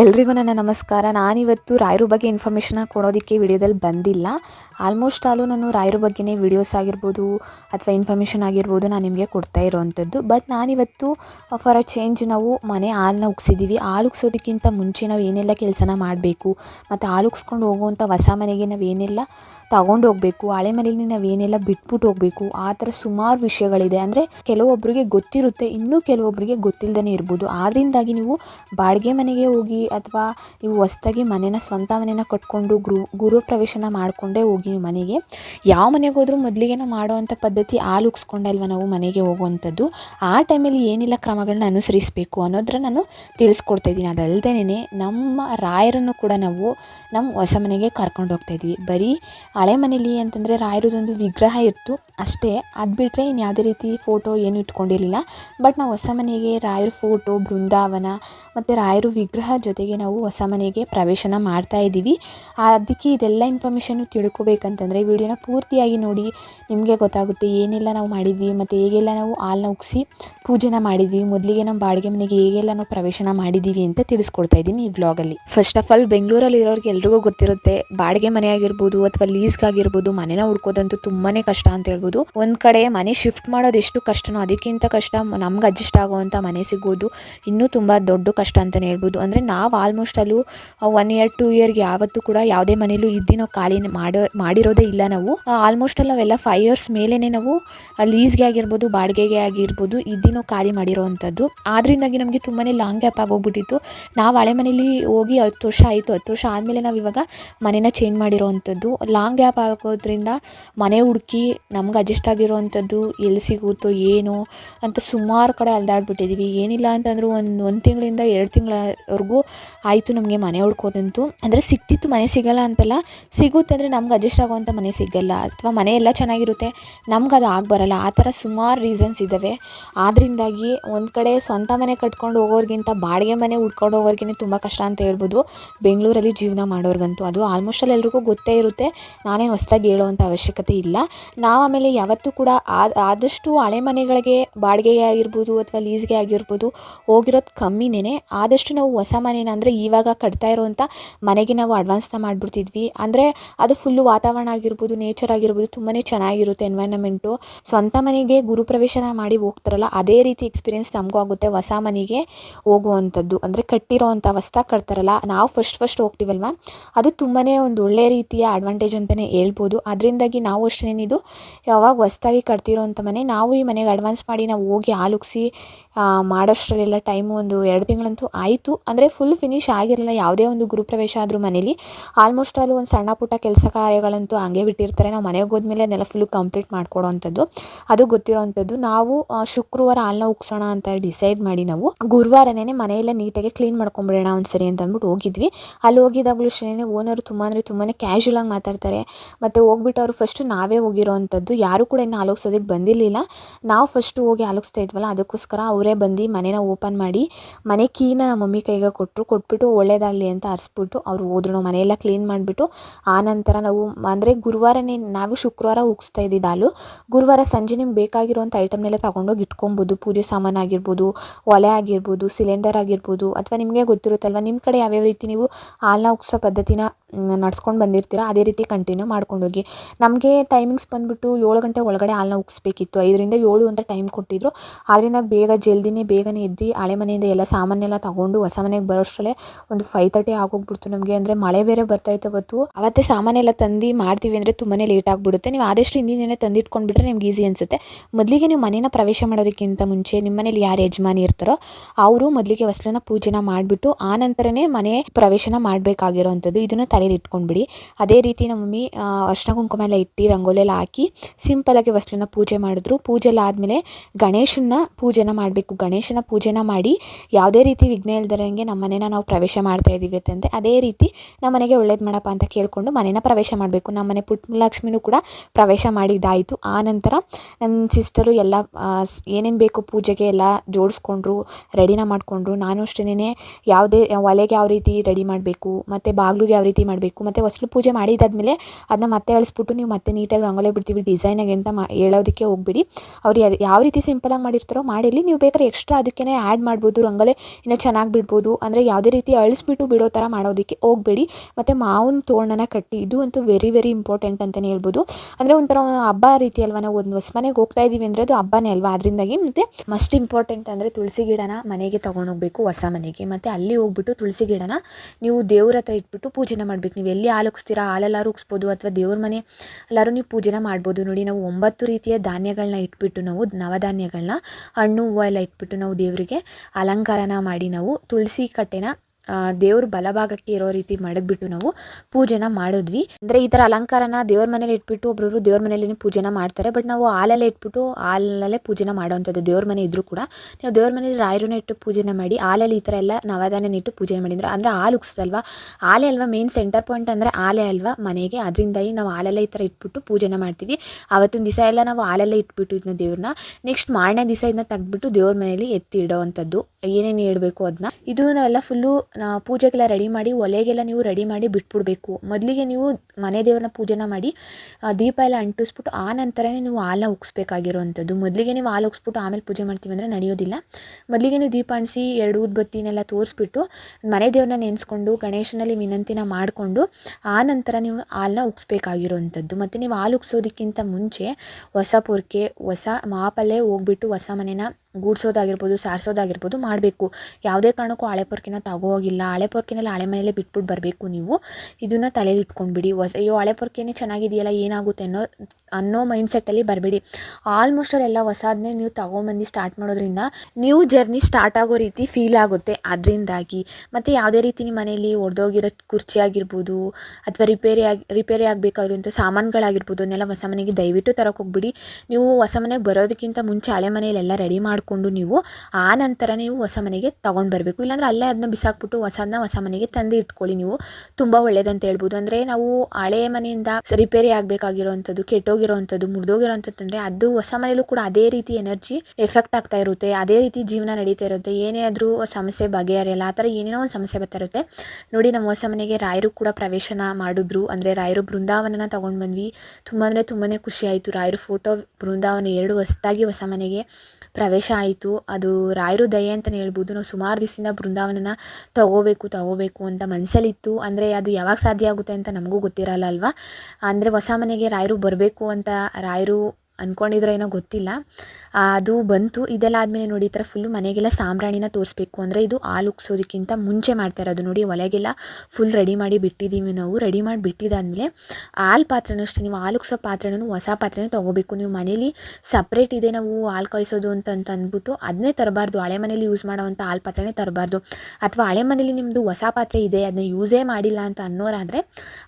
ಎಲ್ರಿಗೂ ನನ್ನ ನಮಸ್ಕಾರ. ನಾನಿವತ್ತು ರಾಯರು ಬಗ್ಗೆ ಇನ್ಫಾರ್ಮೇಷನ್ ಕೊಡೋದಕ್ಕೆ ವಿಡಿಯೋದಲ್ಲಿ ಬಂದಿಲ್ಲ. ಆಲ್ಮೋಸ್ಟ್ ಆಲು ನಾನು ರಾಯರು ಬಗ್ಗೆನೇ ವಿಡಿಯೋಸ್ ಆಗಿರ್ಬೋದು ಅಥವಾ ಇನ್ಫಾರ್ಮೇಷನ್ ಆಗಿರ್ಬೋದು ನಾನು ನಿಮಗೆ ಕೊಡ್ತಾ ಇರೋವಂಥದ್ದು. ಬಟ್ ನಾನಿವತ್ತು ಫಾರ್ ಅ ಚೇಂಜ್ ನಾವು ಮನೆ ಹಾಲನ್ನ ಉಗ್ಸಿದ್ದೀವಿ ಹಾಲು ಉಗ್ಸೋದಕ್ಕಿಂತ ಮುಂಚೆ ನಾವು ಏನೆಲ್ಲ ಕೆಲಸನ ಮಾಡಬೇಕು, ಮತ್ತು ಹಾಲು ಉಗ್ಸ್ಕೊಂಡು ಹೋಗುವಂಥ ಹೊಸ ಮನೆಗೆ ನಾವು ಏನೆಲ್ಲ ತಗೊಂಡು ಹೋಗಬೇಕು, ಹಳೆ ಮನೇಲಿ ನಾವು ಏನೆಲ್ಲ ಬಿಟ್ಬಿಟ್ಟು ಹೋಗಬೇಕು, ಆ ಥರ ಸುಮಾರು ವಿಷಯಗಳಿದೆ. ಅಂದರೆ ಕೆಲವೊಬ್ಬರಿಗೆ ಗೊತ್ತಿರುತ್ತೆ, ಇನ್ನೂ ಕೆಲವೊಬ್ಬರಿಗೆ ಗೊತ್ತಿಲ್ಲದೇ ಇರ್ಬೋದು. ಆದ್ದರಿಂದಾಗಿ ನೀವು ಬಾಡಿಗೆ ಮನೆಗೆ ಹೋಗಿ ಅಥವಾ ನೀವು ಹೊಸ್ದಾಗಿ ಮನೇನ, ಸ್ವಂತ ಮನೇನ ಕಟ್ಕೊಂಡು ಗೃಹ ಗೃಹ ಪ್ರವೇಶನ ಮಾಡಿಕೊಂಡೇ ಹೋಗಿ ನೀವು ಮನೆಗೆ, ಯಾವ ಮನೆಗೆ ಹೋದರೂ ಮೊದಲಿಗೆ ನಾವು ಮಾಡೋವಂಥ ಪದ್ಧತಿ ಹಾಲು ಉಗ್ಸ್ಕೊಂಡಲ್ವ ನಾವು ಮನೆಗೆ ಹೋಗುವಂಥದ್ದು? ಆ ಟೈಮಲ್ಲಿ ಏನೆಲ್ಲ ಕ್ರಮಗಳನ್ನ ಅನುಸರಿಸಬೇಕು ಅನ್ನೋದ್ರ ನಾನು ತಿಳಿಸ್ಕೊಡ್ತಾ ಇದ್ದೀನಿ. ಅದಲ್ಲದೇನೆ ನಮ್ಮ ರಾಯರನ್ನು ಕೂಡ ನಾವು ನಮ್ಮ ಹೊಸ ಮನೆಗೆ ಕರ್ಕೊಂಡು ಹೋಗ್ತಾ ಇದ್ವಿ. ಬರೀ ಹಳೆ ಮನೇಲಿ ಅಂತಂದರೆ ರಾಯರದೊಂದು ವಿಗ್ರಹ ಇತ್ತು ಅಷ್ಟೇ. ಅದು ಬಿಟ್ಟರೆ ಇನ್ನು ಯಾವುದೇ ರೀತಿ ಫೋಟೋ ಏನು ಇಟ್ಕೊಂಡಿರಲಿಲ್ಲ. ಬಟ್ ನಾವು ಹೊಸ ಮನೆಗೆ ರಾಯರ ಫೋಟೋ, ಬೃಂದಾವನ ಮತ್ತು ರಾಯರು ವಿಗ್ರಹ ಜೊತೆಗೆ ನಾವು ಹೊಸ ಮನೆಗೆ ಪ್ರವೇಶನ ಮಾಡ್ತಾ ಇದ್ದೀವಿ. ಅದಕ್ಕೆ ಇದೆಲ್ಲ ಇನ್ಫಾರ್ಮೇಷನ್ನು ತಿಳ್ಕೊಬೇಕಂತಂದರೆ ವಿಡಿಯೋನ ಪೂರ್ತಿಯಾಗಿ ನೋಡಿ. ನಿಮಗೆ ಗೊತ್ತಾಗುತ್ತೆ ಏನೆಲ್ಲ ನಾವು ಮಾಡಿದ್ವಿ ಮತ್ತು ಹೇಗೆಲ್ಲ ನಾವು ಹಾಲನ್ನ ಉಗಿಸಿ ಪೂಜೆನ ಮಾಡಿದ್ವಿ. ಮೊದಲಿಗೆ ನಮ್ಮ ಬಾಡಿಗೆ ಮನೆಗೆ ಹೇಗೆಲ್ಲ ನಾವು ಪ್ರವೇಶನ ಮಾಡಿದ್ದೀವಿ ಅಂತ ತಿಳಿಸ್ಕೊಡ್ತಾ ಇದ್ದೀನಿ ಈ ವ್ಲಾಗಲ್ಲಿ ಫಸ್ಟ್ ಆಫ್ ಆಲ್ ಬೆಂಗಳೂರಲ್ಲಿ ಇರೋರಿಗೆ ಎಲ್ರಿಗೂ ಗೊತ್ತಿರುತ್ತೆ, ಬಾಡಿಗೆ ಮನೆ ಆಗಿರ್ಬೋದು ಅಥವಾ ಲೀಸ್ಗಾಗಿರ್ಬೋದು ಮನೆನ ಹುಡ್ಕೋದಂತೂ ತುಂಬಾ ಕಷ್ಟ ಅಂತ ಹೇಳ್ಬೋದು. ಒಂದು ಕಡೆ ಮನೆ ಶಿಫ್ಟ್ ಮಾಡೋದು ಎಷ್ಟು ಕಷ್ಟನೋ ಅದಕ್ಕಿಂತ ಕಷ್ಟ ನಮ್ಗೆ ಅಡ್ಜಸ್ಟ್ ಆಗೋವಂಥ ಮನೆ ಸಿಗೋದು ಇನ್ನೂ ತುಂಬ ದೊಡ್ಡ ಕಷ್ಟ ಅಂತಲೇ ಹೇಳ್ಬೋದು. ಅಂದರೆ ನಾವು ಆಲ್ಮೋಸ್ಟ್ ಅಲ್ಲೂ ಒನ್ ಇಯರ್ ಟೂ ಇಯರ್ಗೆ ಯಾವತ್ತೂ ಕೂಡ ಯಾವುದೇ ಮನೇಲೂ ಇದ್ದಿನೋ ನಾವು ಖಾಲಿ ಮಾಡೋ, ಮಾಡಿರೋದೇ ಇಲ್ಲ ನಾವು. ಆಲ್ಮೋಸ್ಟ್ ಅಲ್ಲಿ ನಾವೆಲ್ಲ ಫೈವ್ ಇಯರ್ಸ್ ಮೇಲೇ ನಾವು ಲೀಸ್ಗೆ ಆಗಿರ್ಬೋದು, ಬಾಡಿಗೆಗೆ ಆಗಿರ್ಬೋದು ಇದ್ದಿನೋ ಖಾಲಿ ಖಾಲಿ ಮಾಡಿರೋವಂಥದ್ದು ಆದ್ರಿಂದಾಗಿ ನಮಗೆ ತುಂಬಾ ಲಾಂಗ್ ಗ್ಯಾಪ್ ಆಗೋಗ್ಬಿಟ್ಟಿತ್ತು. ನಾವು ಹಳೆ ಮನೇಲಿ ಹೋಗಿ ಹತ್ತು ವರ್ಷ ಆಯಿತು. ಹತ್ತು ವರ್ಷ ಆದಮೇಲೆ ನಾವು ಇವಾಗ ಮನೇನ ಚೇಂಜ್ ಮಾಡಿರೋವಂಥದ್ದು ಲಾಂಗ್ ಗ್ಯಾಪ್ ಆಗೋದ್ರಿಂದ ಮನೆ ಹುಡುಕಿ ನಮ್ಗೆ ಅಡ್ಜಸ್ಟ್ ಆಗಿರೋವಂಥದ್ದು ಎಲ್ಲಿ ಸಿಗುತ್ತೋ ಏನೋ ಅಂತ ಸುಮಾರು ಕಡೆ ಅಲ್ದಾಡ್ಬಿಟ್ಟಿದ್ದೀವಿ ಏನಿಲ್ಲ ಅಂತಂದರೂ ಒಂದು ಒಂದು ತಿಂಗಳಿಂದ ಎರಡು ತಿಂಗಳವರೆಗೂ ಆಯಿತು, ನಮಗೆ ಮನೆ ಹುಡ್ಕೋದಂತೂ, ಅಂದರೆ ಸಿಕ್ತಿತ್ತು ಮನೆ ಸಿಗಲ್ಲ ಅಂತಲ್ಲ, ಸಿಗುತ್ತೆ, ಅಂದರೆ ನಮ್ಗೆ ಅಡ್ಜಸ್ಟ್ ಆಗುವಂಥ ಮನೆ ಸಿಗಲ್ಲ. ಅಥವಾ ಮನೆ ಎಲ್ಲ ಚೆನ್ನಾಗಿರುತ್ತೆ, ನಮ್ಗೆ ಅದು ಆಗಿಬರಲ್ಲ ಆ ಥರ ಸುಮಾರು ರೀಸನ್ಸ್ ಇದ್ದಾವೆ ಆದ್ದರಿಂದಾಗಿ ಒಂದು ಕಡೆ ಸ್ವಂತ ಮನೆ ಕಟ್ಕೊಂಡು ಹೋಗೋರ್ಗಿಂತ ಬಾಡಿಗೆ ಮನೆ ಉಟ್ಕೊಂಡು ಹೋಗೋರಿಗಿಂತ ತುಂಬ ಕಷ್ಟ ಅಂತ ಹೇಳ್ಬೋದು. ಬೆಂಗಳೂರಲ್ಲಿ ಜೀವನ ಮಾಡೋರ್ಗಂತೂ ಅದು ಆಲ್ಮೋಸ್ಟ್ ಅಲ್ಲಿ ಎಲ್ರಿಗೂ ಗೊತ್ತೇ ಇರುತ್ತೆ. ನಾನೇನು ಹೊಸ್ದಾಗಿ ಹೇಳುವಂಥ ಅವಶ್ಯಕತೆ ಇಲ್ಲ. ನಾವು ಆಮೇಲೆ ಯಾವತ್ತೂ ಕೂಡ ಆದಷ್ಟು ಹಳೆ ಮನೆಗಳಿಗೆ ಬಾಡಿಗೆ ಆಗಿರ್ಬೋದು ಅಥವಾ ಲೀಸ್ಗೆ ಆಗಿರ್ಬೋದು ಹೋಗಿರೋದು ಕಮ್ಮಿನೇ ಆದಷ್ಟು ನಾವು ಹೊಸ ಮನೇನ ಅಂದರೆ ಇವಾಗ ಕಟ್ತಾ ಇರೋವಂಥ ಮನೆಗೆ ನಾವು ಅಡ್ವಾನ್ಸ್ನ ಮಾಡಿಬಿಡ್ತಿದ್ವಿ. ಅಂದರೆ ಅದು ಫುಲ್ಲು ವಾತಾವರಣ ಆಗಿರ್ಬೋದು ನೇಚರ್ ಆಗಿರ್ಬೋದು ತುಂಬಾ ಚೆನ್ನಾಗಿರುತ್ತೆ ಎನ್ವೈರನ್ಮೆಂಟು ಸ್ವಂತ ಮನೆಗೆ ಗುರುಪ್ರವೇಶನ ಮಾಡಿ ಹೋಗ್ತಾರಲ್ಲ, ಅದೇ ರೀತಿ ಎಕ್ಸ್ಪೀರಿಯೆನ್ಸ್ ನಮಗೂ ಆಗುತ್ತೆ ಹೊಸ ಮನೆಗೆ ಹೋಗುವಂಥದ್ದು. ಅಂದರೆ ಕಟ್ಟಿರೋವಂಥ ವಸ್ತ ಕಟ್ತಾರಲ್ಲ, ನಾವು ಫಸ್ಟ್ ಫಸ್ಟ್ ಹೋಗ್ತೀವಲ್ವ? ಅದು ತುಂಬಾ ಒಂದು ಒಳ್ಳೆಯ ರೀತಿಯ ಅಡ್ವಾಂಟೇಜ್ ಅಂತಲೇ ಹೇಳ್ಬೋದು. ಅದರಿಂದಾಗಿ ನಾವು ಅಷ್ಟೇನಿದು ಯಾವಾಗ ಹೊಸ್ದಾಗಿ ಕಟ್ತಿರೋವಂಥ ಮನೆ, ನಾವು ಈ ಮನೆಗೆ ಅಡ್ವಾನ್ಸ್ ಮಾಡಿ ನಾವು ಹೋಗಿ ಆಲುಕ್ಸಿ ಮಾಡೋಷ್ಟರಲ್ಲೆಲ್ಲ ಟೈಮು ಒಂದು ಎರಡು ತಿಂಗಳಂತೂ ಆಯಿತು. ಅಂದರೆ ಫುಲ್ ಫಿನಿಶ್ ಆಗಿರಲ್ಲ, ಯಾವುದೇ ಒಂದು ಗುರುಪ್ರವೇಶ ಆದರೂ ಮನೇಲಿ. ಆಲ್ಮೋಸ್ಟ್ ಅಲ್ಲಿ ಒಂದು ಸಣ್ಣ ಪುಟ್ಟ ಕೆಲಸ ಕಾರ್ಯಗಳಂತೂ ಹಂಗೆ ಬಿಟ್ಟಿರ್ತಾರೆ. ನಾವು ಮನೆಗೆ ಹೋದ್ಮೇಲೆ ಅದನ್ನೆಲ್ಲ ಫುಲ್ ಕಂಪ್ಲೀಟ್ ಮಾಡ್ಕೊಡೋವಂಥದ್ದು ಅದು ಗೊತ್ತಿರೋವಂಥದ್ದು ನಾವು ಶುಕ್ರವಾರ ಹಾಲನ್ನ ಉಗ್ಸೋಣ ಅಂತ ಡಿಸೈಡ್ ಮಾಡಿ ನಾವು. ಗುರುವಾರನೇ ಮನೆಯೆಲ್ಲ ನೀಟಾಗಿ ಕ್ಲೀನ್ ಮಾಡ್ಕೊಂಬಿಡೋಣ ಒಂದ್ಸರಿ ಅಂತ ಅಂದ್ಬಿಟ್ಟು ಹೋಗಿದ್ವಿ. ಅಲ್ಲಿ ಹೋಗಿದಾಗಲೂ ಅಷ್ಟೇ ಓನರು ತುಂಬ ಅಂದರೆ ತುಂಬಾ ಕ್ಯಾಶುವಲ್ ಆಗಿ ಮಾತಾಡ್ತಾರೆ. ಮತ್ತು ಹೋಗ್ಬಿಟ್ಟು ಅವರು ಫಸ್ಟು ನಾವೇ ಹೋಗಿರೋವಂಥದ್ದು ಯಾರು ಕೂಡ ಇನ್ನು ಹಾಲೋಗ್ಸೋದಕ್ಕೆ ಬಂದಿರಲಿಲ್ಲ. ನಾವು ಫಸ್ಟು ಹೋಗಿ ಹಾಲೋಗಿಸ್ತಾ ಇದ್ವಲ್ಲ, ಅದಕ್ಕೋಸ್ಕರ ಅವರೇ ಬಂದು ಮನೇನ ಓಪನ್ ಮಾಡಿ, ಮನೆ ಕೀನ ಮಮ್ಮಿ ಕೈಗೆ ಕೊಟ್ಟರು ಕೊಟ್ಬಿಟ್ಟು ಒಳ್ಳೇದಾಗಲಿ ಅಂತ ಅರ್ಸ್ಬಿಟ್ಟು ಅವ್ರು ಹೋದ್ರು. ನಾವು ಮನೆಯೆಲ್ಲ ಕ್ಲೀನ್ ಮಾಡಿಬಿಟ್ಟು ಆನಂತರ ನಾವು ಅಂದರೆ ಗುರುವಾರನೇ ನಾವು ಶುಕ್ರವಾರ ಉಗ್ಸ್ತಾ ಇದ್ದಿದ್ದು ಹಾಲು, ಗುರುವಾರ ಸಂಜೆ ನಿಮ್ಗೆ ಬೇಕಾಗಿರುವಂಥ ಐಟಮ್ನೆಲ್ಲ ತೊಗೊಂಡೋಗಿ ಇಟ್ಕೊಬೋದು. ಪೂಜೆ ಸಾಮಾನು ಆಗಿರ್ಬೋದು, ಒಲೆ ಆಗಿರ್ಬೋದು ಸಿಲಿಂಡರ್ ಆಗಿರ್ಬೋದು ಅಥವಾ ನಿಮಗೆ ಗೊತ್ತಿರುತ್ತಲ್ವ ನಿಮ್ಮ ಕಡೆ ಯಾವ್ಯಾವ ರೀತಿ ನೀವು ಹಾಲನ್ನ ಉಗ್ಸೋ ಪದ್ಧತಿನ ನಡ್ಸ್ಕೊಂಡು ಬಂದಿರ್ತೀರ? ಅದೇ ರೀತಿ ಕಂಟಿನ್ಯೂ ಮಾಡ್ಕೊಂಡೋಗಿ. ನಮಗೆ ಟೈಮಿಂಗ್ಸ್ ಬಂದುಬಿಟ್ಟು ಏಳು ಗಂಟೆ ಒಳಗಡೆ ಹಾಲನ್ನ ಉಗ್ಸ್ಬೇಕಿತ್ತು. ಐದರಿಂದ ಏಳು ಅಂತ ಟೈಮ್ ಕೊಟ್ಟಿದ್ರು. ಆದ್ದರಿಂದ ಬೇಗ ಜಲ್ದಿನೇ ಬೇಗನೆ ಎದ್ದು ಹಳೆ ಮನೆಯಿಂದ ಎಲ್ಲ ಸಾಮಾನೆಲ್ಲ ತಗೊಂಡು ಹೊಸ ಮನೆಗೆ ಬರೋಷ್ಟರಲ್ಲೇ ಒಂದು ಫೈವ್ ತರ್ಟಿ ಆಗೋಗ್ಬಿಡ್ತು ನಮಗೆ. ಅಂದರೆ ಮಳೆ ಬೇರೆ ಬರ್ತಾಯಿತ್ತು ಅವತ್ತು. ಅವತ್ತೇ ಸಾಮಾನೆಲ್ಲ ತಂದು ಮಾಡ್ತೀವಿ ಅಂದರೆ ತುಂಬಾ ಲೇಟ್ ಆಗಿಬಿಡುತ್ತೆ. ನೀವು ಆದಷ್ಟು ಹಿಂದಿನೇ ದಿನ ತಂದಿಟ್ಕೊಂಡ್ಬಿಟ್ರೆ ನಿಮ್ಗೆ ಈಸಿ ಅನಿಸುತ್ತೆ. ಮೊದಲಿಗೆ ನೀವು ಮನೇನ ಪ್ರವೇಶ ಮಾಡೋದಕ್ಕಿಂತ ಮುಂಚೆ ನಿಮ್ಮ ಮನೇಲಿ ಯಾರು ಯಜಮಾನಿ ಇರ್ತಾರೋ ಅವರು ಮೊದಲಿಗೆ ಹೊಸ್ಲನ್ನ ಪೂಜೆನ ಮಾಡಿಬಿಟ್ಟು ಆ ನಂತರನೇ ಮನೆ ಪ್ರವೇಶನ ಮಾಡಬೇಕಾಗಿರೋವಂಥದ್ದು ಇದನ್ನು ತಲೆಯಲ್ಲಿ ಇಟ್ಕೊಂಡ್ಬಿಡಿ. ಅದೇ ರೀತಿ ನಮ್ಮ ಮಮ್ಮಿ ಅರ್ಶಿನ ಕುಂಕುಮ ಎಲ್ಲ ಇಟ್ಟು ರಂಗೋಲಿ ಎಲ್ಲ ಹಾಕಿ ಸಿಂಪಲಾಗಿ ಹೊಸ್ಲನ್ನ ಪೂಜೆ ಮಾಡಿದ್ರು. ಪೂಜೆ ಎಲ್ಲ ಆದಮೇಲೆ ಗಣೇಶನ ಪೂಜೆನ ಮಾಡಬೇಕು. ಗಣೇಶನ ಪೂಜೆನ ಮಾಡಿ ಯಾವುದೇ ರೀತಿ ವಿಘ್ನ ಇಲ್ದಿರಂಗೆ ನಮ್ಮ ಮನೇನ ನಾವು ಪ್ರವೇಶ ಮಾಡ್ತಾ ಇದ್ದೀವಿ ಅಂತಂದರೆ ಅದೇ ರೀತಿ ನಮ್ಮ ಮನೆಗೆ ಒಳ್ಳೇದು ಮಾಡಪ್ಪ ಅಂತ ಕೇಳಿಕೊಂಡು ಮನೇನ ಪ್ರವೇಶ ಮಾಡಬೇಕು. ನಮ್ಮ ಮನೆ ಪುಟ್ಟಲಕ್ಷ್ಮಿನೂ ಕೂಡ ಪ್ರವೇಶ ಮಾಡಿದ್ದಾಯಿತು. ಆ ನಂತರ ನನ್ನ ಸಿಸ್ಟರು ಎಲ್ಲ ಏನೇನು ಬೇಕು ಪೂಜೆಗೆ ಎಲ್ಲ ಜೋಡಿಸ್ಕೊಂಡ್ರು, ರೆಡಿನ ಮಾಡಿಕೊಂಡ್ರು. ನಾನು ಅಷ್ಟೇನೆ ಯಾವುದೇ, ಒಲೆಗೆ ಯಾವ ರೀತಿ ರೆಡಿ ಮಾಡಬೇಕು, ಮತ್ತು ಬಾಗಿಲಿಗೆ ಯಾವ ರೀತಿ ಮಾಡಬೇಕು, ಮತ್ತು ಹೊಸ್ಲು ಪೂಜೆ ಮಾಡಿದ್ದಾದಮೇಲೆ ಅದನ್ನ ಮತ್ತೆ ಅಳಿಸ್ಬಿಟ್ಟು ನೀವು ಮತ್ತೆ ನೀಟಾಗಿ ರಂಗೋಲೆ ಬಿಡ್ತೀವಿ ಡಿಸೈನಾಗೆ ಅಂತ ಮಾ, ಹೇಳೋದಕ್ಕೆ ಹೋಗ್ಬಿಡಿ. ಅವ್ರು ಯಾವ ರೀತಿ ಸಿಂಪಲಾಗಿ ಮಾಡಿರ್ತಾರೋ, ಮಾಡಿರಲಿ. ನೀವು ಬೇಕಾದ್ರೆ ಎಕ್ಸ್ಟ್ರಾ ಅದಕ್ಕೇ ಆ್ಯಡ್ ಮಾಡ್ಬೋದು, ರಂಗೋಲಿ ಇನ್ನೂ ಚೆನ್ನಾಗಿ ಬಿಡ್ಬೋದು. ಅಂದರೆ ಯಾವುದೇ ರೀತಿ ಅಳಿಸ್ಬಿಟ್ಟು ಬಿಡೋ ಥರ ಮಾಡೋದಕ್ಕೆ ಹೋಗಬೇಡಿ. ಮತ್ತು ಮಾವಿನ ತೋರಣನ ಕಟ್ಟಿ, ಇದು ಅಂತೂ ವೆರಿ ವೆರಿ ಇಂಪಾರ್ಟೆಂಟ್ ಅಂತಲೇ ಹೇಳ್ಬೋದು. ಅಂದರೆ ಒಂಥರ ಹಬ್ಬ ರೀತಿ ಅಲ್ವಾ, ನಾವು ಒಂದು ಹೊಸ ಮನೆಗೆ ಹೋಗ್ತಾ ಇದ್ದೀವಿ ಅಂದರೆ ಅದು ಹಬ್ಬನೇ ಅಲ್ವಾ? ಅದರಿಂದಾಗಿ ಮತ್ತು ಮಸ್ಟ್ ಇಂಪಾರ್ಟೆಂಟ್ ಅಂದರೆ ತುಳಸಿ ಗಿಡನ ಮನೆಗೆ ತೊಗೊಂಡೋಗ್ಬೇಕು ಹೊಸ ಮನೆಗೆ. ಮತ್ತು ಅಲ್ಲಿ ಹೋಗ್ಬಿಟ್ಟು ತುಳಸಿ ಗಿಡನ ನೀವು ದೇವ್ರ ಹತ್ರ ಇಟ್ಬಿಟ್ಟು ಪೂಜೆನ ಮಾಡಬೇಕು. ನೀವು ಎಲ್ಲಿ ಹಾಲು ಉಗಿಸ್ತೀರಾ ಹಾಲೆಲ್ಲಾರು ಉಗಿಸ್ಬೋದು ಅಥವಾ ದೇವ್ರ ಮನೆ ಎಲ್ಲರೂ ನೀವು ಪೂಜೆನ ಮಾಡ್ಬೋದು. ನೋಡಿ ನಾವು ಒಂಬತ್ತು ರೀತಿಯ ಧಾನ್ಯಗಳನ್ನ ಇಟ್ಬಿಟ್ಟು ನಾವು ನವಧಾನ್ಯಗಳನ್ನ ಹಣ್ಣು ಹೂವು ಎಲ್ಲ ಇಟ್ಬಿಟ್ಟು ನಾವು ದೇವರಿಗೆ ಅಲಂಕಾರನ ಮಾಡಿ ನಾವು ತುಳಸಿ ಕಟ್ಟೆನ ಆ, ದೇವ್ರ ಬಲಭಾಗಕ್ಕೆ ಇರೋ ರೀತಿ ಮಡಗ್ಬಿಟ್ಟು ನಾವು ಪೂಜೆನ ಮಾಡಿದ್ವಿ. ಅಂದರೆ ಈ ಥರ ಅಲಂಕಾರನ ದೇವ್ರ ಮನೇಲಿ ಇಟ್ಬಿಟ್ಟು ಒಬ್ಬೊಬ್ರು ದೇವ್ರ ಮನೇಲಿ ಪೂಜೆನ ಮಾಡ್ತಾರೆ ಬಟ್ ನಾವು ಹಾಲಲ್ಲೇ ಇಟ್ಬಿಟ್ಟು ಹಾಲಲ್ಲೇ ಪೂಜೆನ ಮಾಡೋವಂಥದ್ದು ದೇವ್ರ ಮನೆ ಇದ್ದರೂ ಕೂಡ. ನೀವು ದೇವ್ರ ಮನೇಲಿ ರಾಯರನ್ನ ಇಟ್ಟು ಪೂಜೆನ ಮಾಡಿ, ಹಾಲಲ್ಲಿ ಈ ಥರ ಎಲ್ಲ ನವಧಾನ್ಯನ ಇಟ್ಟು ಪೂಜೆ ಮಾಡಿದ್ರೆ, ಅಂದರೆ ಹಾಲು ಉಗ್ಸೋದಲ್ವಾ ಹಾಲೆ ಅಲ್ವಾ ಮೇನ್ ಸೆಂಟರ್ ಪಾಯಿಂಟ್ ಅಂದರೆ ಹಾಲೆ ಅಲ್ವಾ ಮನೆಗೆ, ಅದರಿಂದಾಗಿ ನಾವು ಹಾಲಲ್ಲೇ ಈ ಥರ ಇಟ್ಬಿಟ್ಟು ಪೂಜೆನ ಮಾಡ್ತೀವಿ. ಅವತ್ತಿನ ದಿವಸ ಎಲ್ಲ ನಾವು ಹಾಲಲ್ಲೇ ಇಟ್ಬಿಟ್ಟು ಇದನ್ನ ದೇವ್ರನ್ನ. ನೆಕ್ಸ್ಟ್ ಮಾರನೇ ದಿವಸ ಇದನ್ನ ತೆಗೆದ್ಬಿಟ್ಟು ದೇವ್ರ ಮನೇಲಿ ಎತ್ತಿ ಇಡೋವಂಥದ್ದು. ಏನೇನು ಇಡಬೇಕು ಅದನ್ನ ಇದು ಎಲ್ಲ ಫುಲ್ಲು ಪೂಜೆಗೆಲ್ಲ ರೆಡಿ ಮಾಡಿ, ಒಲೆಗೆಲ್ಲ ನೀವು ರೆಡಿ ಮಾಡಿ ಬಿಟ್ಬಿಡ್ಬೇಕು. ಮೊದಲಿಗೆ ನೀವು ಮನೆ ದೇವ್ರನ್ನ ಪೂಜೆನ ಮಾಡಿ ದೀಪ ಎಲ್ಲ ಅಂಟಿಸ್ಬಿಟ್ಟು ಆ ನಂತರನೇ ನೀವು ಹಾಲ ಉಗ್ಸ್ಬೇಕಾಗಿರೋವಂಥದ್ದು ಮೊದಲಿಗೆ ನೀವು ಹಾಲು ಉಗ್ಸ್ಬಿಟ್ಟು ಆಮೇಲೆ ಪೂಜೆ ಮಾಡ್ತೀವಿ ಅಂದರೆ ನಡೆಯೋದಿಲ್ಲ. ಮೊದಲಿಗೆ ನೀವು ದೀಪ ಅಣಿಸಿ ಎರಡು ಉದ್ಬತ್ತಿನೆಲ್ಲ ತೋರಿಸ್ಬಿಟ್ಟು, ಮನೆ ದೇವ್ರನ್ನ ನೆನೆಸ್ಕೊಂಡು, ಗಣೇಶನಲ್ಲಿ ವಿನಂತಿನ ಮಾಡಿಕೊಂಡು, ಆ ನಂತರ ನೀವು ಹಾಲನ್ನ ಉಗಿಸ್ಬೇಕಾಗಿರೋವಂಥದ್ದು ಮತ್ತು ನೀವು ಹಾಲು ಉಗ್ಸೋದಕ್ಕಿಂತ ಮುಂಚೆ, ಹೊಸ ಪೊರ್ಕೆ, ಹೊಸ ಮಾಪಲ್ಲೇ ಹೋಗ್ಬಿಟ್ಟು ಹೊಸ ಮನೆನ ಗೂಡ್ಸೋದಾಗಿರ್ಬೋದು, ಸಾರಿಸೋದಾಗಿರ್ಬೋದು ಮಾಡಬೇಕು. ಯಾವುದೇ ಕಾರಣಕ್ಕೂ ಹಳೆ ಪೊರ್ಕೆನ ತಗೋಗಿಲ್ಲ ಹಳೆ ಪೊರ್ಕೆನೆಲ್ಲ ಹಳೆ ಮನೆಯಲ್ಲೇ ಬಿಟ್ಬಿಟ್ಟು ಬರಬೇಕು ನೀವು. ಇದನ್ನು ತಲೆಯಲ್ಲಿ ಇಟ್ಕೊಂಡ್ಬಿಡಿ. ಹೊಸ ಅಯ್ಯೋ ಹಳೆ ಪೊರ್ಕೆನೇ ಚೆನ್ನಾಗಿದೆಯಲ್ಲ, ಏನಾಗುತ್ತೆ ಅನ್ನೋ ಅನ್ನೋ ಮೈಂಡ್ಸೆಟ್ಟಲ್ಲಿ ಬರಬೇಡಿ. ಆಲ್ಮೋಸ್ಟ್ ಎಲ್ಲ ಹೊಸದನ್ನೇ ನೀವು ತಗೊಂಬಂದು ಸ್ಟಾರ್ಟ್ ಮಾಡೋದ್ರಿಂದ ನ್ಯೂ ಜರ್ನಿ ಸ್ಟಾರ್ಟ್ ಆಗೋ ರೀತಿ ಫೀಲ್ ಆಗುತ್ತೆ. ಅದರಿಂದಾಗಿ ಮತ್ತು ಯಾವುದೇ ರೀತಿ ನಿಮ್ಮ ಮನೆಯಲ್ಲಿ ಒಡೆದೋಗಿರೋ ಕುರ್ಚಿ ಆಗಿರ್ಬೋದು ಅಥವಾ ರಿಪೇರಿ ಆಗಿ ರಿಪೇರಿ ಆಗಬೇಕಾಗಿರುವಂಥ ಸಾಮಾನುಗಳಾಗಿರ್ಬೋದು ಅದನ್ನೆಲ್ಲ ಹೊಸ ಮನೆಗೆ ದಯವಿಟ್ಟು ತರೋಕೆ ಹೋಗ್ಬಿಡಿ. ನೀವು ಹೊಸ ಮನೆಗೆ ಬರೋದಕ್ಕಿಂತ ಮುಂಚೆ ಹಳೆ ಮನೆಯಲ್ಲೆಲ್ಲ ರೆಡಿ ಮಾಡಿಕೊಂಡು ನೀವು ಆ ನಂತರ ನೀವು ಹೊಸ ಮನೆಗೆ ತೊಗೊಂಡು ಬರಬೇಕು. ಇಲ್ಲಾಂದರೆ ಅಲ್ಲೇ ಅದನ್ನ ಬಿಸಾಕ್ಬಿಟ್ಟು ಹೊಸದನ್ನ ಹೊಸ ಮನೆಗೆ ತಂದು ಇಟ್ಕೊಳ್ಳಿ ನೀವು. ತುಂಬ ಒಳ್ಳೇದಂತ ಹೇಳ್ಬೋದು. ಅಂದರೆ ನಾವು ಹಳೆ ಮನೆಯಿಂದ ರಿಪೇರಿ ಆಗಬೇಕಾಗಿರೋವಂಥದ್ದು ಕೆಟ್ಟೋಗಿರೋವಂಥದ್ದು ಮುರಿದೋಗಿರೋವಂಥದ್ದು ಅಂದರೆ ಅದು ಹೊಸ ಮನೇಲೂ ಕೂಡ ಅದೇ ರೀತಿ ಎನರ್ಜಿ ಎಫೆಕ್ಟ್ ಆಗ್ತಾ ಇರುತ್ತೆ, ಅದೇ ರೀತಿ ಜೀವನ ನಡೀತಾ ಇರುತ್ತೆ. ಏನೇ ಆದರೂ ಸಮಸ್ಯೆ ಬಗೆಹರಿಯಲ್ಲ, ಆ ಥರ ಏನೇನೋ ಒಂದು ಸಮಸ್ಯೆ ಬರ್ತಾ ಇರುತ್ತೆ. ನೋಡಿ, ನಮ್ಮ ಹೊಸ ಮನೆಗೆ ರಾಯರು ಕೂಡ ಪ್ರವೇಶನ ಮಾಡಿದ್ರು. ಅಂದರೆ ರಾಯರು ಬೃಂದಾವನನ ತೊಗೊಂಡು ಬಂದ್ವಿ. ತುಂಬ ಅಂದರೆ ತುಂಬಾ ಖುಷಿ ಆಯಿತು. ರಾಯರು ಫೋಟೋ ಬೃಂದಾವನ ಎರಡು ಹೊಸದಾಗಿ ಹೊಸ ಮನೆಗೆ ಪ್ರವೇಶ ಆಯಿತು. ಅದು ರಾಯರು ದಯೆ ಅಂತಲೇ ಹೇಳ್ಬೋದು. ನಾವು ಸುಮಾರು ದಿವಸದಿಂದ ಬೃಂದಾವನನ ತಗೋಬೇಕು ತಗೋಬೇಕು ಅಂತ ಮನಸ್ಸಲ್ಲಿತ್ತು ಅಂದರೆ ಅದು ಯಾವಾಗ ಸಾಧ್ಯ ಆಗುತ್ತೆ ಅಂತ ನಮಗೂ ಗೊತ್ತಿರಲ್ಲ ಅಲ್ವಾ? ಅಂದರೆ ಹೊಸ ಮನೆಗೆ ರಾಯರು ಬರಬೇಕು ಅಂತ ರಾಯರು ಅಂದ್ಕೊಂಡಿದ್ರೋ ಏನೋ ಗೊತ್ತಿಲ್ಲ. ಅದು ಬಂತು. ಇದೆಲ್ಲ ಆದಮೇಲೆ ನೋಡಿ, ಈ ಥರ ಫುಲ್ಲು ಮನೆಗೆಲ್ಲ ಸಾಂಬ್ರಾಣಿನ ತೋರಿಸ್ಬೇಕು ಅಂದರೆ ಇದು ಹಾಲು ಉಗ್ಸೋದಕ್ಕಿಂತ ಮುಂಚೆ ಮಾಡ್ತಾ ಇರೋದು ನೋಡಿ. ಒಲೆಗೆಲ್ಲ ಫುಲ್ ರೆಡಿ ಮಾಡಿ ಬಿಟ್ಟಿದ್ದೀವಿ ನಾವು. ರೆಡಿ ಮಾಡಿ ಬಿಟ್ಟಿದ್ದಾದಮೇಲೆ ಹಾಲು ಪಾತ್ರೆನೂ ಅಷ್ಟೇ. ನೀವು ಹಾಲು ಉಗ್ಸೋ ಪಾತ್ರೆನೂ ಹೊಸ ಪಾತ್ರೆನೇ ತೊಗೋಬೇಕು. ನೀವು ಮನೇಲಿ ಸಪ್ರೇಟ್ ಇದೆ ನಾವು ಹಾಲು ಕಾಯಿಸೋದು ಅಂತ ಅಂದ್ಬಿಟ್ಟು ಅದನ್ನೇ ತರಬಾರ್ದು. ಹಳೆ ಮನೇಲಿ ಯೂಸ್ ಮಾಡೋವಂಥ ಹಾಲು ಪಾತ್ರೆನೇ ತರಬಾರ್ದು. ಅಥವಾ ಹಳೆ ಮನೇಲಿ ನಿಮ್ಮದು ಹೊಸ ಪಾತ್ರೆ ಇದೆ ಅದನ್ನ ಯೂಸೇ ಮಾಡಿಲ್ಲ ಅಂತ ಅನ್ನೋರಾದರೆ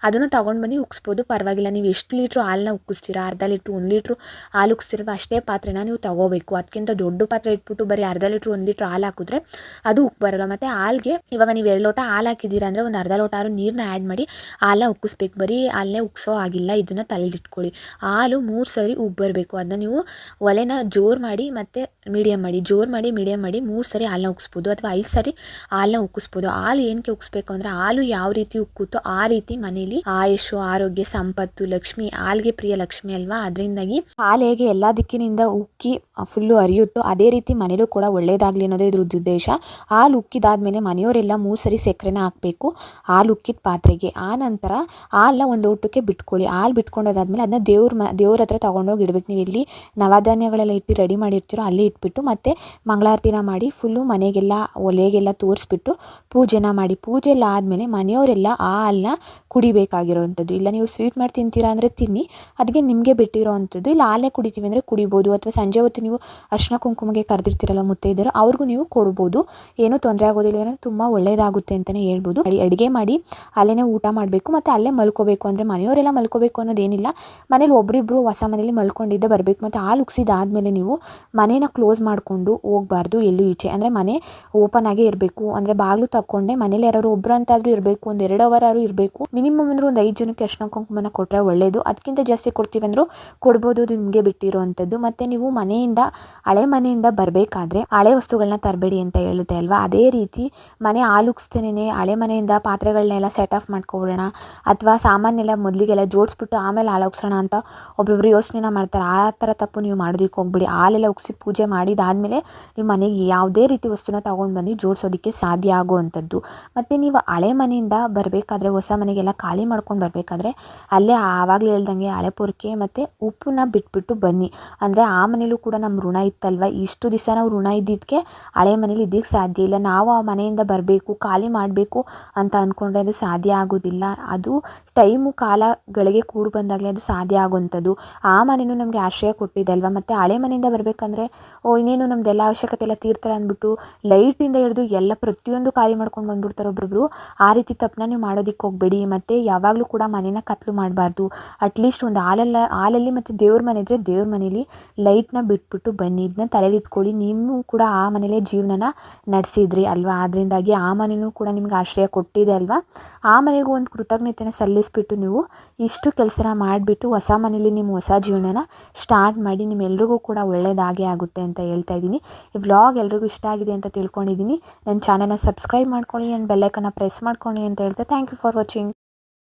ಅದನ್ನು ತೊಗೊಂಡು ಬಂದು ಉಕ್ಸ್ಬೋದು ಪರವಾಗಿಲ್ಲ. ನೀವು ಎಷ್ಟು ಲೀಟ್ರು ಹಾಲನ್ನ ಉಕ್ಕಿಸ್ತೀರಾ ಅರ್ಧ ಲೀಟ್ರು, ಒಂದು ಲೀಟ್ರು ಹಾಲು ಉಗಿಸ್ತಿರೋ ಅಷ್ಟೇ ಪಾತ್ರೆನ ನೀವು ತಗೋಬೇಕು. ಅದಕ್ಕಿಂತ ದೊಡ್ಡ ಪಾತ್ರೆ ಇಟ್ಬಿಟ್ಟು ಬರೀ ಅರ್ಧ ಲೀಟ್ರ್ ಒಂದು ಲೀಟ್ರ್ ಹಾಲು ಹಾಕಿದ್ರೆ ಅದು ಉಪ್ಪು ಬರಲ್ಲ. ಮತ್ತು ಹಾಲಿಗೆ ಇವಾಗ ನೀವು ಎರಡು ಲೋಟ ಹಾಲು ಹಾಕಿದ್ದೀರಾ ಅಂದರೆ ಒಂದು ಅರ್ಧ ಲೋಟ ಆರು ನೀರನ್ನ ಆ್ಯಡ್ ಮಾಡಿ ಹಾಲನ್ನ ಉಕ್ಕಿಸ್ಬೇಕು ಬರೀ ಹಾಲನ್ನೇ ಉಕ್ಸೋ ಆಗಿಲ್ಲ ಇದನ್ನು ತಲೆಲಿಟ್ಕೊಳ್ಳಿ ಹಾಲು ಮೂರು ಸರಿ ಉಬ್ಬು ಬರಬೇಕು. ಅದನ್ನ ನೀವು ಒಲೆನ ಜೋರು ಮಾಡಿ ಮತ್ತು ಮೀಡಿಯಮ್ ಮಾಡಿ. ಜೋರು ಮಾಡಿ ಮೀಡಿಯಮ್ ಮಾಡಿ ಮೂರು ಸರಿ ಹಾಲನ್ನ ಉಕ್ಕಿಸ್ಬೋದು ಅಥವಾ ಐದು ಸರಿ ಹಾಲನ್ನ ಉಕ್ಕಿಸ್ಬೋದು ಹಾಲು ಏನಕ್ಕೆ ಉಕ್ಕಿಸ್ಬೇಕು ಅಂದರೆ ಹಾಲು ಯಾವ ರೀತಿ ಉಕ್ಕುತ್ತೋ ಆ ರೀತಿ ಮನೇಲಿ ಆಯುಷು, ಆರೋಗ್ಯ, ಸಂಪತ್ತು, ಲಕ್ಷ್ಮಿ, ಹಾಲಿಗೆ ಪ್ರಿಯ ಲಕ್ಷ್ಮಿ ಅಲ್ವಾ? ಅದರಿಂದಾಗಿ ಹಾಲು ಹೇಗೆ ಎಲ್ಲ ದಿಕ್ಕಿನಿಂದ ಉಕ್ಕಿ ಫುಲ್ಲು ಅರಿಯುತ್ತೋ ಅದೇ ರೀತಿ ಮನೇಲೂ ಕೂಡ ಒಳ್ಳೆಯದಾಗಲಿ ಅನ್ನೋದೇ ಇದ್ರ ಉದ್ದೇಶ. ಹಾಲು ಉಕ್ಕಿದಾದ್ಮೇಲೆ ಮನೆಯವರೆಲ್ಲ ಮೂರು ಸರಿ ಸಕ್ಕರೆನ ಹಾಕಬೇಕು. ಹಾಲು ಉಕ್ಕಿದ ಪಾತ್ರೆಗೆ. ಆ ನಂತರ ಹಾಲನ್ನ ಒಂದು ಊಟಕ್ಕೆ ಬಿಟ್ಕೊಳ್ಳಿ. ಹಾಲು ಬಿಟ್ಕೊಂಡೋದಾದ್ಮೇಲೆ ಅದನ್ನ ದೇವ್ರ ಮ, ದೇವ್ರ ಹತ್ರ ತೊಗೊಂಡೋಗಿ ಇಡ್ಬೇಕು. ನೀವು ಇಲ್ಲಿ ನವಧಾನ್ಯಗಳೆಲ್ಲ ಇಟ್ಟು ರೆಡಿ ಮಾಡಿರ್ತೀರೋ ಅಲ್ಲಿ ಇಟ್ಬಿಟ್ಟು ಮತ್ತೆ ಮಂಗಳಾರತಿನ ಮಾಡಿ ಫುಲ್ಲು ಮನೆಗೆಲ್ಲ, ಒಲೆಗೆಲ್ಲ ತೋರಿಸ್ಬಿಟ್ಟು ಪೂಜೆನ ಮಾಡಿ. ಪೂಜೆ ಎಲ್ಲ ಆದಮೇಲೆ ಮನೆಯವರೆಲ್ಲ ಆ ಹಾಲನ್ನ ಕುಡಿಬೇಕಾಗಿರೋವಂಥದ್ದು ಇಲ್ಲ ನೀವು ಸ್ವೀಟ್ ಮಾಡಿ ತಿಂತೀರಾ ಅಂದರೆ ತಿನ್ನಿ. ಅದಕ್ಕೆ ನಿಮಗೆ ಬಿಟ್ಟಿರೋ ಅಂಥದ್ದು ಇಲ್ಲ ಹಾಲೇ ಕುಡಿತೀವಿ ಅಂದರೆ ಕುಡಿಬೋದು. ಅಥವಾ ಸಂಜೆ ಹೊತ್ತು ನೀವು ಅರ್ಶಿನ ಕುಂಕುಮಗೆ ಕರೆದಿರ್ತೀರಲ್ಲ ಮುತ್ತೈದೆಯರು, ಅವ್ರಿಗೂ ನೀವು ಕೊಡ್ಬೋದು. ಏನೂ ತೊಂದರೆ ಆಗೋದಿಲ್ಲ. ಅಂದರೆ ತುಂಬ ಒಳ್ಳೆಯದಾಗುತ್ತೆ ಅಂತಲೇ ಹೇಳ್ಬೋದು. ಅಡಿ, ಅಡುಗೆ ಮಾಡಿ ಅಲ್ಲೇ ಊಟ ಮಾಡಬೇಕು ಮತ್ತು ಅಲ್ಲೇ ಮಲ್ಕೋಬೇಕು ಅಂದರೆ ಮನೆಯವರೆಲ್ಲ ಮಲ್ಕೋಬೇಕು ಅನ್ನೋದೇನಿಲ್ಲ. ಮನೇಲಿ ಒಬ್ಬರಿಬ್ಬರು ಹೊಸ ಮನೇಲಿ ಮಲ್ಕೊಂಡಿದ್ದೆ ಬರಬೇಕು. ಮತ್ತು ಹಾಲು ಉಕ್ಸಿದಾದಮೇಲೆ ನೀವು ಮನೇನ ಕ್ಲೋಸ್ ಮಾಡಿಕೊಂಡು ಹೋಗಬಾರ್ದು ಎಲ್ಲೂ ಈಚೆ. ಅಂದರೆ ಮನೆ ಓಪನ್ ಆಗೇ ಇರಬೇಕು. ಅಂದರೆ ಬಾಗಿಲು ತಕ್ಕೊಂಡೆ ಮನೇಲಿ ಯಾರು ಒಬ್ಬರು ಅಂತಾದರೂ ಇರಬೇಕು. ಒಂದು ಎರಡು ಅವರ್ ಆದರೂ ಇರಬೇಕು. ಮಿನಿಮಮ್ ಅಂದ್ರೆ ಒಂದು ಐದು ಜನಕ್ಕೆ ಅರ್ಶಿನ ಕುಂಕುಮನ ಕೊಟ್ಟರೆ ಒಳ್ಳೆಯದು ಅದಕ್ಕಿಂತ ಜಾಸ್ತಿ ಕೊಡ್ತೀವಿ ಅಂದರೂ ಕೊಡ್ಬೋದು. ನಿಮಗೆ ಬಿಟ್ಟಿರುವಂಥದ್ದು. ಮತ್ತು ನೀವು ಮನೆಯಿಂದ, ಹಳೆ ಮನೆಯಿಂದ ಬರಬೇಕಾದ್ರೆ ಹಳೆ ವಸ್ತುಗಳನ್ನ ತರಬೇಡಿ ಅಂತ ಹೇಳುತ್ತೆ ಅಲ್ವಾ? ಅದೇ ರೀತಿ ಮನೆ ಆಲುಕ್ಸ್ತೇನೆ ಹಳೆ ಮನೆಯಿಂದ ಪಾತ್ರೆಗಳನ್ನೆಲ್ಲ ಸೆಟ್ ಆಫ್ ಮಾಡ್ಕೊಬಿಡೋಣ. ಅಥವಾ ಸಾಮಾನೆಲ್ಲ ಮೊದಲಿಗೆಲ್ಲ ಜೋಡಿಸ್ಬಿಟ್ಟು ಆಮೇಲೆ ಹಾಲು ಉಗ್ಸೋಣ ಅಂತ ಒಬ್ಬೊಬ್ರು ಯೋಚನೆನ ಮಾಡ್ತಾರೆ. ಆ ಥರ ತಪ್ಪು ನೀವು ಮಾಡೋದಕ್ಕೆ ಹೋಗ್ಬಿಡಿ. ಹಾಲೆಲ್ಲ ಉಗ್ಸಿ ಪೂಜೆ ಮಾಡಿದಾದಮೇಲೆ ನಿಮ್ಮ ಮನೆಗೆ ಯಾವುದೇ ರೀತಿ ವಸ್ತುನ ತೊಗೊಂಡು ಬಂದು ಜೋಡಿಸೋದಕ್ಕೆ ಸಾಧ್ಯ ಆಗುವಂಥದ್ದು. ಮತ್ತು ನೀವು ಹಳೆ ಮನೆಯಿಂದ ಬರಬೇಕಾದ್ರೆ, ಹೊಸ ಮನೆಗೆಲ್ಲ ಖಾಲಿ ಮಾಡ್ಕೊಂಡು ಬರಬೇಕಾದ್ರೆ, ಅಲ್ಲೇ ಆವಾಗಲೇ ಹೇಳ್ದಂಗೆ ಹಳೆ ಪೊರ್ಕೆ ಮತ್ತು ಉಪ್ಪನ್ನ ಬಿಟ್ಬಿಟ್ಟು ಬನ್ನಿ. ಅಂದರೆ ಆ ಮನೇಲೂ ಕೂಡ ನಮ್ಮ ಋಣ ಇತ್ತಲ್ವ? ಇಷ್ಟು ದಿವಸ ನಾವು ಋಣ ಇದ್ದಿದ್ದಕ್ಕೆ ಹಳೆ ಮನೇಲಿ ಇದ್ದಕ್ಕೆ ಸಾಧ್ಯ ಇಲ್ಲ. ನಾವು ಆ ಮನೆಯಿಂದ ಬರಬೇಕು, ಖಾಲಿ ಮಾಡಬೇಕು ಅಂತ ಅಂದ್ಕೊಂಡ್ರೆ ಅದು ಸಾಧ್ಯ ಆಗೋದಿಲ್ಲ. ಅದು ಟೈಮು ಕಾಲಗಳಿಗೆ ಕೂಡಿ ಬಂದಾಗಲೇ ಅದು ಸಾಧ್ಯ ಆಗುವಂಥದ್ದು ಆ ಮನೆಯೂ ನಮಗೆ ಆಶ್ರಯ ಕೊಟ್ಟಿದೆ ಮತ್ತು ಹಳೆ ಮನೆಯಿಂದ ಬರಬೇಕಂದ್ರೆ, ಓ, ಇನ್ನೇನು ನಮ್ಮದೆಲ್ಲ ಅವಶ್ಯಕತೆ ಎಲ್ಲ ತೀರ್ತಾರೆ ಅಂದ್ಬಿಟ್ಟು ಲೈಟಿಂದ ಹಿಡಿದು ಎಲ್ಲ ಪ್ರತಿಯೊಂದು ಖಾಲಿ ಮಾಡ್ಕೊಂಡು ಬಂದ್ಬಿಡ್ತಾರೆ ಒಬ್ಬೊಬ್ರು ಆ ರೀತಿ ತಪ್ಪನ್ನ ನೀವು ಮಾಡೋದಕ್ಕೆ ಹೋಗಬೇಡಿ. ಮತ್ತು ಯಾವಾಗಲೂ ಕೂಡ ಮನೇನ ಕತ್ಲು ಮಾಡಬಾರ್ದು. ಅಟ್ಲೀಸ್ಟ್ ಒಂದು ಹಾಲೆಲ್ಲ, ಹಾಲಲ್ಲಿ ಮತ್ತು ದೇವ್ರ ಮನೆ ಇದ್ದರೆ ದೇವ್ರ ಮನೇಲಿ ಲೈಟ್ನ ಬಿಟ್ಬಿಟ್ಟು ಬನ್ನಿ ಇದನ್ನ ತಲೆಯಲ್ಲಿ ಇಟ್ಕೊಳ್ಳಿ. ನೀವು ಕೂಡ ಆ ಮನೇಲೇ ಜೀವನನ ನಡೆಸಿದ್ರಿ ಅಲ್ವಾ? ಅದರಿಂದಾಗಿ ಆ ಮನೆಯೂ ಕೂಡ ನಿಮ್ಗೆ ಆಶ್ರಯ ಕೊಟ್ಟಿದೆ ಅಲ್ವಾ? ಆ ಮನೆಗೂ ಒಂದು ಕೃತಜ್ಞತೆನ ಸಲ್ಲಿಸ್ಬಿಟ್ಟು ನೀವು ಇಷ್ಟು ಕೆಲಸನ ಮಾಡಿಬಿಟ್ಟು ಹೊಸ ಮನೇಲಿ ನಿಮ್ಮ ಹೊಸ ಜೀವನನ ಸ್ಟಾರ್ಟ್ ಮಾಡಿ ನಿಮ್ಮೆಲ್ರಿಗೂ ಕೂಡ ಒಳ್ಳೆಯದಾಗೇ ಆಗುತ್ತೆ ಅಂತ ಹೇಳ್ತಾ ಇದ್ದೀನಿ. ಈ ವ್ಲಾಗ್ ಎಲ್ರಿಗೂ ಇಷ್ಟ ಆಗಿದೆ ಅಂತ ತಿಳ್ಕೊಂಡಿದ್ದೀನಿ. ನನ್ನ ಚಾನಲ್ನ ಸಬ್ಸ್ಕ್ರೈಬ್ ಮಾಡ್ಕೊಳ್ಳಿ, ಆ್ಯಂಡ್ ಬೆಲ್ಲೈಕನ್ನ ಪ್ರೆಸ್ ಮಾಡ್ಕೊಳ್ಳಿ ಅಂತ ಹೇಳ್ತಾ ಥ್ಯಾಂಕ್ ಯು ಫಾರ್ ವಾಚಿಂಗ್.